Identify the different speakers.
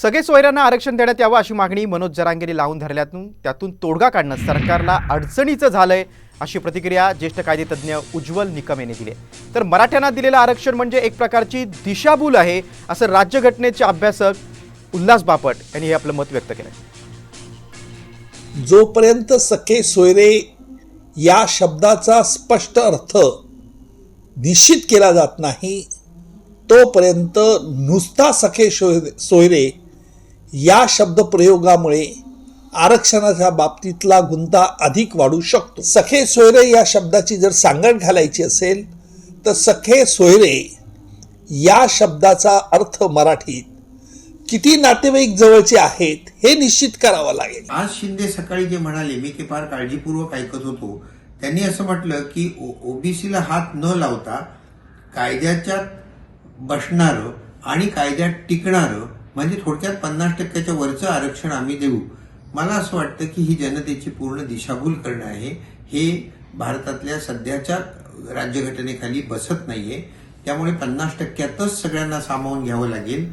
Speaker 1: सगळे सोयऱ्यांना आरक्षण देण्यात यावं अशी मागणी मनोज जरांगेने लावून धरल्यातून त्यातून तोडगा काढणं सरकारला अडचणीचं झालंय अशी प्रतिक्रिया ज्येष्ठ कायदेतज्ञ उज्ज्वल निकम यांनी दिली तर मराठ्यांना दिलेलं आरक्षण म्हणजे एक प्रकारची दिशाभूल आहे असं राज्यघटनेचे अभ्यासक उल्हास बापट यांनी हे आपलं मत व्यक्त केलं
Speaker 2: जोपर्यंत सखे सोयरे या शब्दाचा स्पष्ट अर्थ निश्चित केला जात नाही तोपर्यंत नुसता सखे सोयरे सोयरे या शब्दप्रयोगामुळे आरक्षणाच्या बाबतीतला गुंता अधिक वाढू शकतो. सखे सोयरे या शब्दाची जर सांगड घालायची असेल तर सखे सोयरे या शब्दाचा अर्थ मराठीत किती नातेवाईक जवळचे आहेत हे निश्चित करावं लागेल.
Speaker 3: आज शिंदे सकाळी जे म्हणाले मी ते फार काळजीपूर्वक ऐकत होतो. त्यांनी असं म्हटलं की ओबीसीला हात न लावता कायद्याच्या बसणारं आणि कायद्यात टिकणारं म्हणजे थोडक्यात पन्नास टक्क्याच्या वरचं आरक्षण आम्ही देऊ. मला असं वाटतं की ही जनतेची पूर्ण दिशाभूल करणं आहे. हे भारतातल्या सध्याच्या राज्यघटनेखाली बसत नाहीये. त्यामुळे पन्नास टक्क्यातच सगळ्यांना सामावून घ्यावं लागेल.